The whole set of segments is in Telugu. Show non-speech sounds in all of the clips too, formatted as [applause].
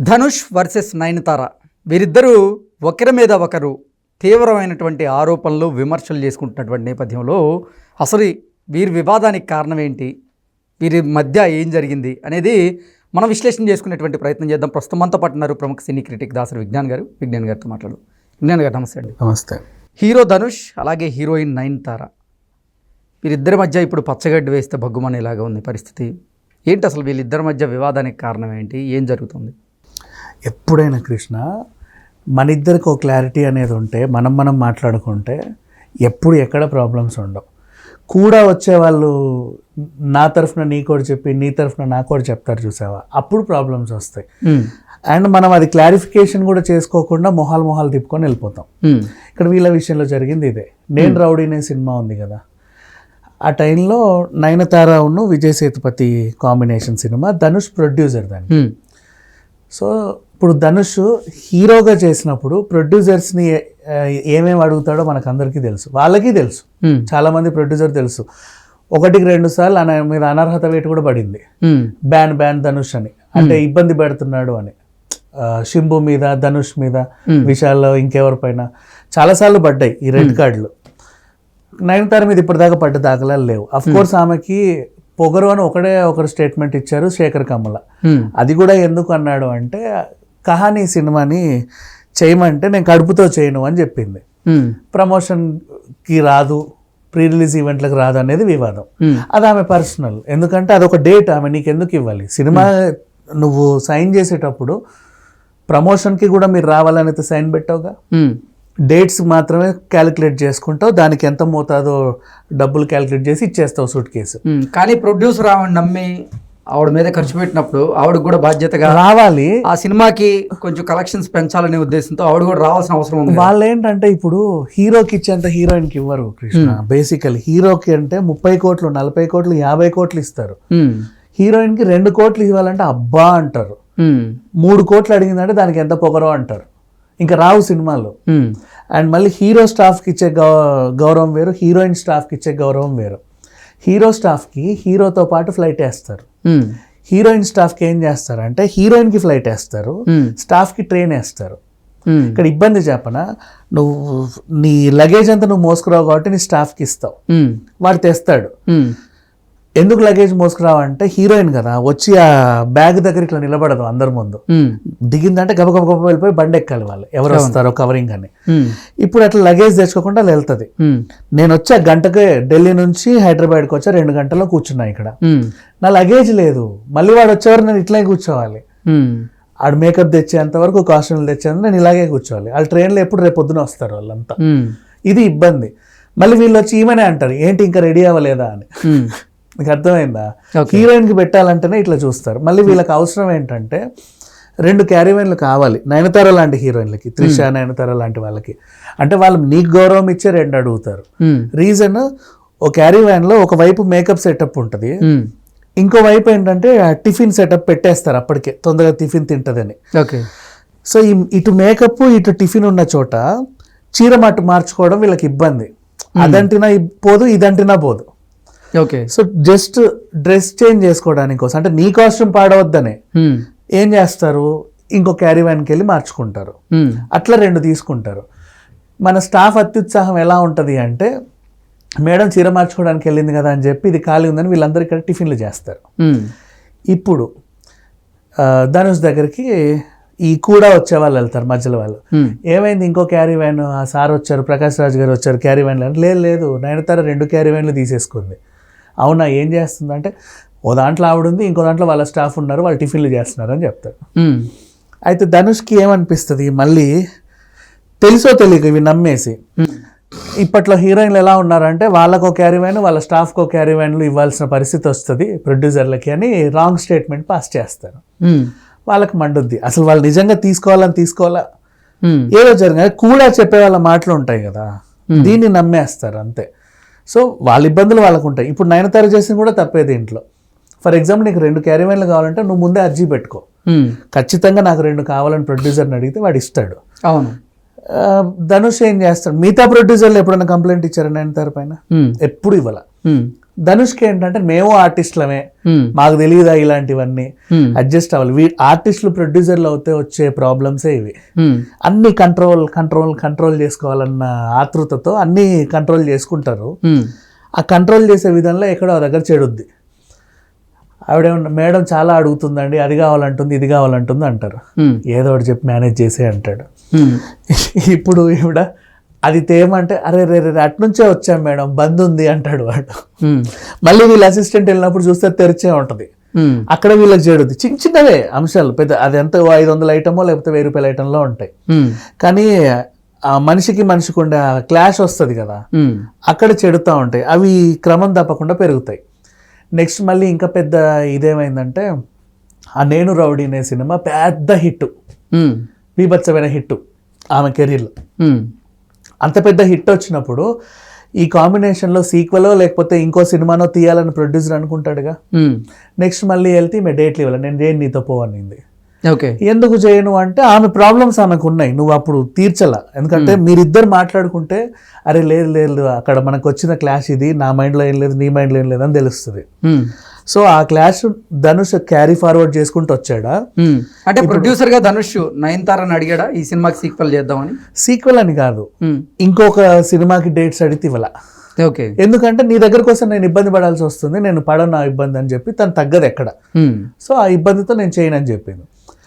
ధనుష్ వర్సెస్ నయనతార. వీరిద్దరూ ఒకరి మీద ఒకరు తీవ్రమైనటువంటి ఆరోపణలు విమర్శలు చేసుకుంటున్నటువంటి నేపథ్యంలో అసలు వీరి వివాదానికి కారణం ఏంటి? వీరి మధ్య ఏం జరిగింది? అనేది మనం విశ్లేషణ చేసుకునేటువంటి ప్రయత్నం చేద్దాం. ప్రస్తుతం మనతో పాటు ఉన్నారు ప్రముఖ సినీ క్రిటిక్ దాసరి విజ్ఞాన్ గారు. విజ్ఞాన్ గారితో మాట్లాడు విజ్ఞాన్ గారు నమస్తే అండి. నమస్తే. హీరో ధనుష్ అలాగే హీరోయిన్ నయనతార. వీరిద్దరి మధ్య ఇప్పుడు పచ్చగడ్డి వేస్తే భగ్గుమనేలాగా ఉంది పరిస్థితి. ఏంటి అసలు వీళ్ళిద్దరి మధ్య వివాదానికి కారణం ఏంటి? ఏం జరుగుతుంది? ఎప్పుడైనా కృష్ణ మన ఇద్దరికి ఒక క్లారిటీ అనేది ఉంటే మనం మనం మాట్లాడుకుంటే ఎప్పుడు ఎక్కడ ప్రాబ్లమ్స్ ఉండవు. కూడా వచ్చే వాళ్ళు నా తరఫున నీ కూడా చెప్పి నీ తరఫున నా కూడా చెప్తారు చూసావా? అప్పుడు ప్రాబ్లమ్స్ వస్తాయి. అండ్ మనం అది క్లారిఫికేషన్ కూడా చేసుకోకుండా మొహాలు మొహాలు తిప్పుకొని వెళ్ళిపోతాం. ఇక్కడ వీళ్ళ విషయంలో జరిగింది ఇదే. నేను రౌడీ అనే సినిమా ఉంది కదా. ఆ టైంలో నయనతార ఉన్ను Vijay Sethupathi combination cinema Dhanush producer దాన్ని. సో ఇప్పుడు ధనుష్ హీరోగా చేసినప్పుడు ప్రొడ్యూసర్స్ని ఏమేమి అడుగుతాడో మనకు అందరికీ తెలుసు. వాళ్ళకి తెలుసు. చాలామంది ప్రొడ్యూసర్ తెలుసు. ఒకటికి రెండు సార్లు అన మీద అనర్హత వేటు కూడా పడింది. బ్యాన్ బ్యాన్ ధనుష్ అని. అంటే ఇబ్బంది పెడుతున్నాడు అని. శింభు మీద ధనుష్ మీద విశాల్ ఇంకెవరిపైన చాలాసార్లు పడ్డాయి ఈ రెడ్ కార్డులు. నయనతార మీద ఇప్పటిదాకా పడ్డ దాఖలాలు లేవు. అఫ్ కోర్స్ ఆమెకి పొగరు అని ఒకడే ఒకరు స్టేట్మెంట్ ఇచ్చారు శేఖర్ కమల. అది కూడా ఎందుకు అన్నాడు అంటే కహానీ సినిమాని చేయమంటే నేను కడుపుతో చేయను అని చెప్పింది. ప్రమోషన్కి రాదు ప్రీ రిలీజ్ ఈవెంట్లకు రాదు అనేది వివాదం. అది ఆమె పర్సనల్. ఎందుకంటే అదొక డేట్ ఆమె నీకు ఎందుకు ఇవ్వాలి సినిమా నువ్వు సైన్ చేసేటప్పుడు ప్రమోషన్కి కూడా మీరు రావాలని అయితే సైన్ పెట్టావుగా? డేట్స్ మాత్రమే క్యాలిక్యులేట్ చేసుకుంటావు దానికి ఎంత మోతాదో డబ్బులు క్యాలిక్యులేట్ చేసి ఇచ్చేస్తావు సూట్ కేసు. కానీ ప్రొడ్యూసర్ ఆవిడ నమ్మి ఆవిడ మీద ఖర్చు పెట్టినప్పుడు ఆవిడకు కూడా బాధ్యతగా రావాలి. ఆ సినిమాకి కొంచెం కలెక్షన్స్ పెంచాలనే ఉద్దేశంతో ఆవిడ కూడా రావాల్సిన అవసరం ఉంది వాళ్ళు ఏంటంటే ఇప్పుడు హీరోకి ఇచ్చేంత హీరోయిన్కి ఇవ్వరు కృష్ణ. బేసికల్ హీరోకి అంటే ముప్పై కోట్లు నలభై కోట్లు యాభై కోట్లు ఇస్తారు. ఉమ్. హీరోయిన్కి రెండు కోట్లు ఇవ్వాలంటే అబ్బా అంటారు. ఉమ్. మూడు కోట్లు అడిగిందంటే దానికి ఎంత పొగరో అంటారు. ఇంకా రావు సినిమాలు. అండ్ మళ్ళీ హీరో స్టాఫ్కి ఇచ్చే గౌరవం వేరు హీరోయిన్ స్టాఫ్కి ఇచ్చే గౌరవం వేరు. హీరో స్టాఫ్కి హీరోతో పాటు ఫ్లైట్ వేస్తారు. హీరోయిన్ స్టాఫ్కి ఏం చేస్తారంటే హీరోయిన్కి ఫ్లైట్ వేస్తారు ఉమ్. స్టాఫ్కి ట్రైన్ వేస్తారు ఉమ్. ఇక్కడ ఇబ్బంది చెప్పనా నువ్వు నీ లగేజ్ అంతా నువ్వు మోసుకురావు కాబట్టి నీ స్టాఫ్కి ఇస్తావు. వాడు తెస్తాడు. ఎందుకు లగేజ్ మోసుకురావు అంటే హీరోయిన్ కదా వచ్చి ఆ బ్యాగ్ దగ్గర ఇట్లా నిలబడదు అందరి ముందు. దిగిందంటే గబ గబ వెళ్ళిపోయి బండి ఎక్కాలి వాళ్ళు ఎవరు వస్తారో కవరింగ్ అని. ఇప్పుడు అట్లా లగేజ్ తెచ్చుకోకుండా వెళ్తుంది. నేను వచ్చా గంటకే ఢిల్లీ నుంచి హైదరాబాద్కి వచ్చా రెండు గంటల్లో కూర్చున్నా ఇక్కడ. నా లగేజ్ లేదు మళ్ళీ వాడు వచ్చేవారు నేను ఇట్లనే కూర్చోవాలి. ఆడు మేకప్ తెచ్చేంత వరకు కాస్ట్యూమ్లు తెచ్చేంత నేను ఇలాగే కూర్చోవాలి వాళ్ళు ట్రైన్లో ఎప్పుడు రేపు పొద్దున వస్తారు వాళ్ళంతా. ఇది ఇబ్బంది మళ్ళీ వీళ్ళు వచ్చి ఈమెనే అంటారు ఏంటి ఇంకా రెడీ అవ్వలేదా అని. [laughs] మీకు అర్థమైందా. హీరోయిన్కి పెట్టాలంటేనే ఇట్లా చూస్తారు. మళ్ళీ వీళ్ళకి అవసరం ఏంటంటే రెండు క్యారీవైన్లు కావాలి. నయనతార లాంటి హీరోయిన్లకి త్రిష నయనతార లాంటి వాళ్ళకి. అంటే వాళ్ళు నీకు గౌరవం ఇచ్చే రెండు అడుగుతారు. ఉమ్. రీజన్ ఓ క్యారీవైన్లో ఒక వైపు మేకప్ సెటప్ ఉంటుంది. ఉమ్. ఇంకో వైపు ఏంటంటే టిఫిన్ సెటప్ పెట్టేస్తారు అప్పటికే. తొందరగా టిఫిన్ తింటదని. ఓకే సో ఈ ఇటు మేకప్ ఇటు టిఫిన్ ఉన్న చోట చీర మట్టు మార్చుకోవడం వీళ్ళకి ఇబ్బంది. అదంటినా పోదు ఇదంటినా పోదు. Okay. So just dress change చేసుకోవడానికి కోసం అంటే నీ కాస్ట్యూమ్ పాడవద్దనే. ఏం చేస్తారు? ఇంకో క్యారీ వ్యాన్కి వెళ్ళి మార్చుకుంటారు. అట్లా రెండు తీసుకుంటారు. మన స్టాఫ్ అత్యుత్సాహం ఎలా ఉంటుంది అంటే మేడం చీర మార్చుకోవడానికి వెళ్ళింది కదా అని చెప్పి ఇది ఖాళీ ఉందని వీళ్ళందరూ ఇక్కడ టిఫిన్లు చేస్తారు. ఇప్పుడు ధనుష్ దగ్గరికి ఈ కూడా వచ్చే వాళ్ళు వెళ్తారు మధ్యలో వాళ్ళు. ఏమైంది ఇంకో క్యారీ వ్యాన్ ఆ సార్ వచ్చారు ప్రకాష్ రాజ్ గారు వచ్చారు క్యారీ వ్యాన్లు అంటే లేదు లేదు నయనతార రెండు క్యారీ వ్యాన్లు తీసేసుకుంది. అవునా ఏం చేస్తుంది అంటే ఓ దాంట్లో ఆవిడ ఉంది ఇంకో దాంట్లో వాళ్ళ స్టాఫ్ ఉన్నారు వాళ్ళు టిఫిన్లు చేస్తున్నారు అని చెప్తారు. అయితే ధనుష్కి ఏమనిపిస్తుంది? మళ్ళీ తెలుసో తెలియక ఇవి నమ్మేసి. ఇప్పట్లో హీరోయిన్లు ఎలా ఉన్నారంటే వాళ్ళకో క్యారీ వ్యాన్ వాళ్ళ స్టాఫ్కో క్యారీ వ్యాన్లు ఇవ్వాల్సిన పరిస్థితి వస్తుంది ప్రొడ్యూసర్లకి అని రాంగ్ స్టేట్మెంట్ పాస్ చేస్తారు. వాళ్ళకి మండుద్ది. అసలు వాళ్ళు నిజంగా తీసుకోవాలని తీసుకోవాలా. ఏదో జరిగిన కూడా చెప్పే వాళ్ళ మాటలు ఉంటాయి కదా. దీన్ని నమ్మేస్తారు అంతే. సో వాళ్ళ ఇబ్బందులు వాళ్ళకు ఉంటాయి. ఇప్పుడు నయనతార చేసింది కూడా తప్పే దీంట్లో ఫర్ ఎగ్జాంపుల్ నీకు రెండు క్యారీవైన్లు కావాలంటే నువ్వు ముందే అర్జీ పెట్టుకో. ఖచ్చితంగా నాకు రెండు కావాలని ప్రొడ్యూసర్ని అడిగితే వాడు ఇస్తాడు. అవును. ధనుష్ ఏం చేస్తాడు? మిగతా ప్రొడ్యూసర్లు ఎప్పుడైనా కంప్లైంట్ ఇచ్చారా నయనతార పైన. ఎప్పుడు ఇవ్వాల. ధనుష్కి ఏంటంటే మేము ఆర్టిస్టులమే. ఉమ్, మాకు తెలియదా ఇలాంటివన్నీ? అడ్జస్ట్ అవ్వాలి. వీ ఆర్టిస్టులు ప్రొడ్యూసర్లు అవుతే వచ్చే ప్రాబ్లమ్సే ఇవి. ఉమ్, అన్ని కంట్రోల్ కంట్రోల్ కంట్రోల్ చేసుకోవాలన్న ఆతృతతో అన్ని కంట్రోల్ చేసుకుంటారు. ఆ కంట్రోల్ చేసే విధంలో ఎక్కడో దగ్గర చెడుద్ది ఆవిడేమన్నా మేడం చాలా అడుగుతుందండి అది కావాలంటుంది ఇది కావాలంటుంది అంటారు. ఏదో ఒకటి చెప్పి మేనేజ్ చేసే అంటాడు. [laughs] ఇప్పుడు ఈవిడ అది తేమంటే అరే రే రే అట్నుంచే వచ్చాం మేడం బంద్ ఉంది అంటాడు వాడు. మళ్ళీ వీళ్ళ అసిస్టెంట్ వెళ్ళినప్పుడు చూస్తే తెరిచే ఉంటుంది. అక్కడ వీళ్ళకి చేడుద్ది చిన్న చిన్నవే అంశాలు పెద్ద అది ఎంత ఐదు వందల ఐటమో లేకపోతే వెయ్యి రూపాయల ఐటంలో ఉంటాయి. కానీ ఆ మనిషికి మనిషికి ఉండే క్లాష్ వస్తుంది కదా అక్కడ చెడుతూ ఉంటాయి. అవి క్రమం తప్పకుండా పెరుగుతాయి. నెక్స్ట్ మళ్ళీ ఇంకా పెద్ద ఇదేమైందంటే ఆ నేను రౌడీ అనే సినిమా పెద్ద హిట్ బీభత్సమైన హిట్ ఆమె కెరీర్లో. అంత పెద్ద హిట్ వచ్చినప్పుడు ఈ కాంబినేషన్లో సీక్వెలో లేకపోతే ఇంకో సినిమానో తీయాలని ప్రొడ్యూసర్ అనుకుంటాడుగా? నెక్స్ట్ మళ్ళీ వెళ్తే ఈమె డేట్లు ఇవ్వాలి నేను చేయను నీతో పోవనింది ఓకే ఎందుకు చేయను అంటే ఆమె ప్రాబ్లమ్స్ ఆమెకు ఉన్నాయి. నువ్వు అప్పుడు తీర్చలా. ఎందుకంటే మీరిద్దరు మాట్లాడుకుంటే అరే లేదు లేదు అక్కడ మనకు వచ్చిన క్లాష్ ఇది నా మైండ్లో ఏం లేదు నీ మైండ్లో ఏం లేదు అని తెలుస్తుంది. ఉమ్, సో ఆ క్లాష్ ధనుష్ క్యారీ ఫార్వర్డ్ చేసుకుంటూ వచ్చాడా. అంటే ప్రొడ్యూసర్గా ధనుష్ నయన్తారని అడిగాడా ఈ సినిమాకి సీక్వెల్ చేద్దామని? సీక్వెల్ అని కాదు. ఇంకొక సినిమాకి డేట్స్ అడిగితే ఇవ్వాల. ఓకే. ఎందుకంటే నీ దగ్గర కోసం నేను ఇబ్బంది పడాల్సి వస్తుంది నేను పడను ఆ ఇబ్బంది అని చెప్పి తను తగ్గదు ఎక్కడ. సో ఆ ఇబ్బందితో నేను చేయను అని చెప్పింది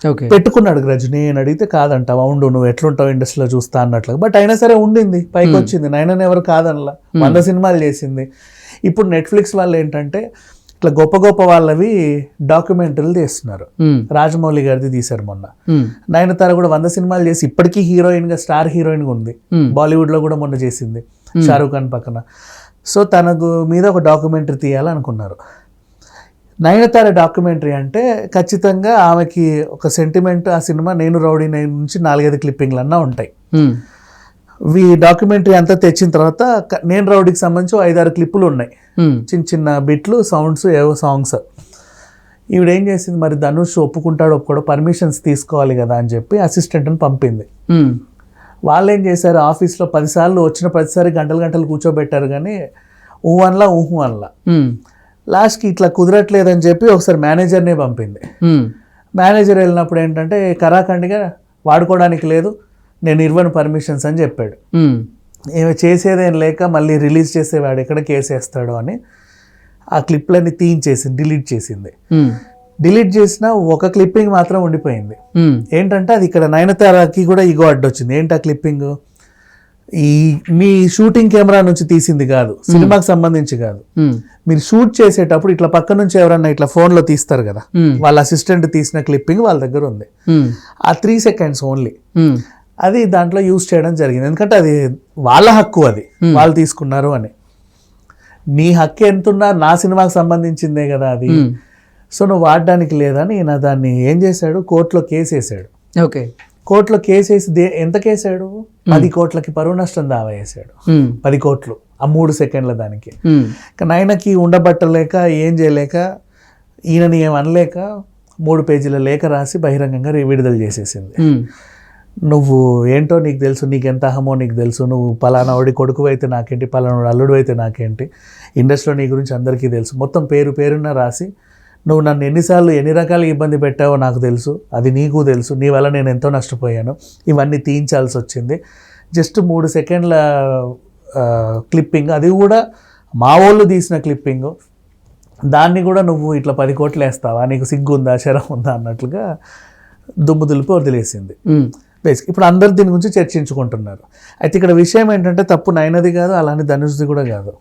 ఓకే. పెట్టుకున్నాడు రజనీ అని అడిగితే కాదంటావా ఉండు నువ్వు ఎట్లుంటావు ఇండస్ట్రీలో చూస్తా అన్నట్లుగా. బట్ అయినా సరే ఉండింది పైకి వచ్చింది నైన్ ఎవరు కాదనలా. వంద సినిమాలు చేసింది. ఇప్పుడు నెట్ఫ్లిక్స్ వాళ్ళు ఏంటంటే ఇట్లా గొప్ప గొప్ప వాళ్ళవి డాక్యుమెంటరీలు తీస్తున్నారు. రాజమౌళి గారిది తీశారు మొన్న. నయనతార కూడా వంద సినిమాలు చేసి ఇప్పటికీ హీరోయిన్గా స్టార్ హీరోయిన్గా ఉంది. బాలీవుడ్లో కూడా మొన్న చేసింది. షారూఖ్ ఖాన్ పక్కన. సో తనకు మీద ఒక డాక్యుమెంటరీ తీయాలనుకున్నారు. నయనతార డాక్యుమెంటరీ అంటే ఖచ్చితంగా ఆమెకి ఒక సెంటిమెంట్ ఆ సినిమా నేను రౌడీ నైన్ నుంచి నాలుగైదు క్లిప్పింగ్లు అన్నా ఉంటాయి ఈ డాక్యుమెంటరీ అంతా తెచ్చిన తర్వాత నేను రౌడీకి సంబంధించి ఐదారు క్లిప్పులు ఉన్నాయి. చిన్న చిన్న బిట్లు సౌండ్స్ ఏవో సాంగ్స్ ఈవిడ ఏం చేసింది? మరి ధనుష్ ఒప్పుకుంటాడు ఒప్పుకోడు పర్మిషన్స్ తీసుకోవాలి కదా అని చెప్పి అసిస్టెంట్ని పంపింది. వాళ్ళు ఏం చేశారు? ఆఫీస్లో పదిసార్లు వచ్చిన ప్రతిసారి గంటలు గంటలు కూర్చోబెట్టారు కానీ ఊ అనలా ఊహు అనలా. లాస్ట్కి ఇట్లా కుదరట్లేదని చెప్పి ఒకసారి మేనేజర్నే పంపింది. మేనేజర్ వెళ్ళినప్పుడు ఏంటంటే కరాఖండిగా వాడుకోవడానికి లేదు నేను ఇవ్వను పర్మిషన్స్ అని చెప్పాడు. ఏమి చేసేదేం లేక మళ్ళీ రిలీజ్ చేసేవాడు ఎక్కడ కేసు వేస్తాడో అని ఆ క్లిప్లన్నీ తీయించేసింది డిలీట్ చేసింది. డిలీట్ చేసిన ఒక క్లిప్పింగ్ మాత్రం ఉండిపోయింది. ఏంటంటే అది ఇక్కడ నయనతారకి కూడా ఈగో అడ్డొచ్చింది ఏంటి ఆ క్లిప్పింగ్ ఈ మీ షూటింగ్ కెమెరా నుంచి తీసింది కాదు. సినిమాకి సంబంధించి కాదు. మీరు షూట్ చేసేటప్పుడు ఇట్లా పక్క నుంచి ఎవరన్నా ఇట్లా ఫోన్లో తీస్తారు కదా. వాళ్ళ అసిస్టెంట్ తీసిన క్లిప్పింగ్ వాళ్ళ దగ్గర ఉంది. ఆ త్రీ సెకండ్స్ ఓన్లీ అది దాంట్లో యూజ్ చేయడం జరిగింది. ఎందుకంటే అది వాళ్ళ హక్కు అది. వాళ్ళు తీసుకున్నారు అని. నీ హక్కు ఎంతున్నా నా సినిమాకి సంబంధించిందే కదా అది. సో నువ్వు వాడడానికి లేదని ఈయన దాన్ని ఏం చేశాడు? కోర్టులో కేసు వేసాడు ఓకే. కోర్టులో కేసు వేసి దే ఎంత కేసాడు పది కోట్లకి పరువు నష్టం దావా వేసాడు పది కోట్లు. ఆ మూడు సెకండ్ల దానికి. ఆయనకి ఉండబట్టలేక ఏం చేయలేక ఈయనని ఏం అనలేక మూడు పేజీల లేఖ రాసి బహిరంగంగా విడుదల చేసేసింది. నువ్వు ఏంటో నీకు తెలుసు నీకు ఎంత అహమో నీకు తెలుసు నువ్వు పలానా వాడి కొడుకు అయితే నాకేంటి పలానా అల్లుడు అయితే నాకేంటి ఇండస్ట్రీలో నీ గురించి అందరికీ తెలుసు. మొత్తం పేరు పేరున రాసి నువ్వు నన్ను ఎన్నిసార్లు ఎన్ని రకాల ఇబ్బంది పెట్టావో నాకు తెలుసు అది నీకు తెలుసు నీ వల్ల నేను ఎంతో నష్టపోయాను ఇవన్నీ తీయించాల్సి వచ్చింది. జస్ట్ మూడు సెకండ్ల క్లిప్పింగ్ అది కూడా మా వాళ్ళు తీసిన క్లిప్పింగ్. దాన్ని కూడా నువ్వు ఇట్లా పది కోట్లు వేస్తావా నీకు సిగ్గు ఉందా శరం ఉందా అన్నట్లుగా దుమ్ము దులిపి వదిలేసింది. బేసిక్ ఇప్పుడు అందరు దీని గురించి చర్చించుకుంటున్నారు. అయితే ఇక్కడ విషయం ఏంటంటే తప్పు నైనది కాదు అలానే ధనుష్ది కూడా కాదు.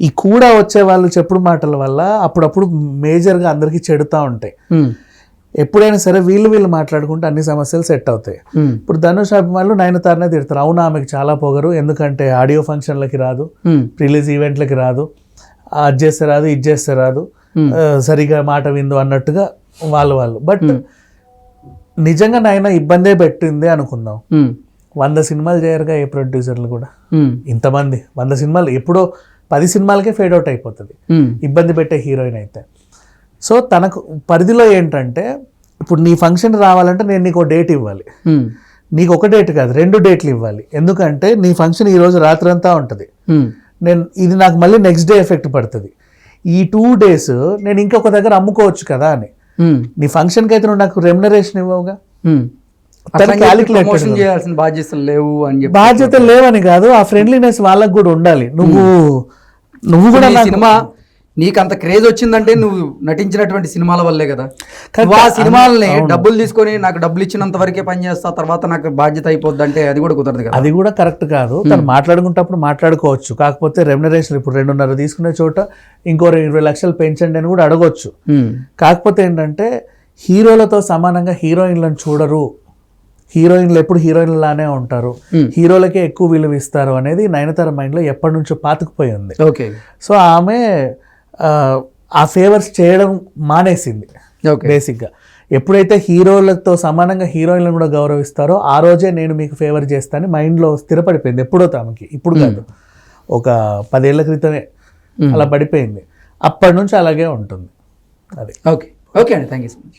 ఈ కూడా వచ్చే వాళ్ళు చెప్పుడు మాటల వల్ల అప్పుడప్పుడు మేజర్గా అందరికీ చెడుతూ ఉంటాయి. ఎప్పుడైనా సరే వీళ్ళు వీళ్ళు మాట్లాడుకుంటే అన్ని సమస్యలు సెట్ అవుతాయి. ఇప్పుడు ధనుష్ అభిమానులు నయనతారనే తిడతారు. అవును ఆమెకు చాలా పొగరు. ఎందుకంటే ఆడియో ఫంక్షన్లకి రాదు. రిలీజ్ ఈవెంట్లకి రాదు. అది చేస్తే రాదు ఇది చేస్తే రాదు. సరిగా మాట విందు అన్నట్టుగా వాళ్ళు వాళ్ళు. బట్ నిజంగా నాయన ఇబ్బందే పెట్టింది అనుకుందాం. వంద సినిమాలు చేయరుగా ఏ ప్రొడ్యూసర్లు కూడా? ఇంతమంది. వంద సినిమాలు ఎప్పుడో పది సినిమాలకే ఫేడ్ అవుట్ అయిపోతుంది. ఇబ్బంది పెట్టే హీరోయిన్ అయితే. సో తనకు పరిధిలో ఏంటంటే ఇప్పుడు నీ ఫంక్షన్ రావాలంటే నేను నీకు డేట్ ఇవ్వాలి. నీకు ఒక డేట్ కాదు రెండు డేట్లు ఇవ్వాలి. ఎందుకంటే నీ ఫంక్షన్ ఈ రోజు రాత్రంతా ఉంటుంది. నేను ఇది నాకు మళ్ళీ నెక్స్ట్ డే ఎఫెక్ట్ పడుతుంది. ఈ టూ డేస్ నేను ఇంకొక దగ్గర అమ్ముకోవచ్చు కదా అని. నీ ఫంక్షన్కి అయితే నువ్వు నాకు రెమ్యునరేషన్ ఇవ్వవుగా? Calculated promotion. చేయాల్సిన బాధ్యతలు లేవు అని చెప్పి లేవని కాదు ఆ ఫ్రెండ్లీనెస్ వాళ్ళకు కూడా ఉండాలి. నువ్వు నువ్వు కూడా సినిమా నీకు అంత క్రేజ్ వచ్చిందంటే నువ్వు నటించినటువంటి సినిమాల వల్లే కదా. నువ్వు ఆ సినిమాలని. డబ్బులు తీసుకొని నాకు డబ్బులు ఇచ్చినంత వరకే పని చేస్తా తర్వాత నాకు బాధ్యత అయిపోద్ది అంటే అది కూడా కుదరదు కదా. అది కూడా కరెక్ట్ కాదు. తను మాట్లాడుకుంటప్పుడు మాట్లాడుకోవచ్చు. కాకపోతే రెమ్యునరేషన్ ఇప్పుడు రెండున్నర తీసుకునే చోట ఇంకో ఇరవై లక్షలు పెంచండి అని కూడా అడగొచ్చు. కాకపోతే ఏంటంటే హీరోలతో సమానంగా హీరోయిన్లను చూడరు. హీరోయిన్లు ఎప్పుడు హీరోయిన్లానే ఉంటారు. హీరోలకే ఎక్కువ విలువ ఇస్తారు అనేది నయనతార మైండ్లో ఎప్పటి నుంచో పాతుకుపోయి ఉంది. ఓకే. సో ఆమె ఆ, ఫేవర్స్ చేయడం మానేసింది ఓకే. బేసిక్గా ఎప్పుడైతే హీరోలతో సమానంగా హీరోయిన్లను కూడా గౌరవిస్తారో ఆ రోజే నేను మీకు ఫేవర్ చేస్తాను మైండ్లో స్థిరపడిపోయింది ఎప్పుడో తమకి. ఇప్పుడు కాదు. ఒక పదేళ్ళ క్రితమే అలా పడిపోయింది. అప్పటి నుంచి అలాగే ఉంటుంది. అది. ఓకే. ఓకే అండి. Thank you so much.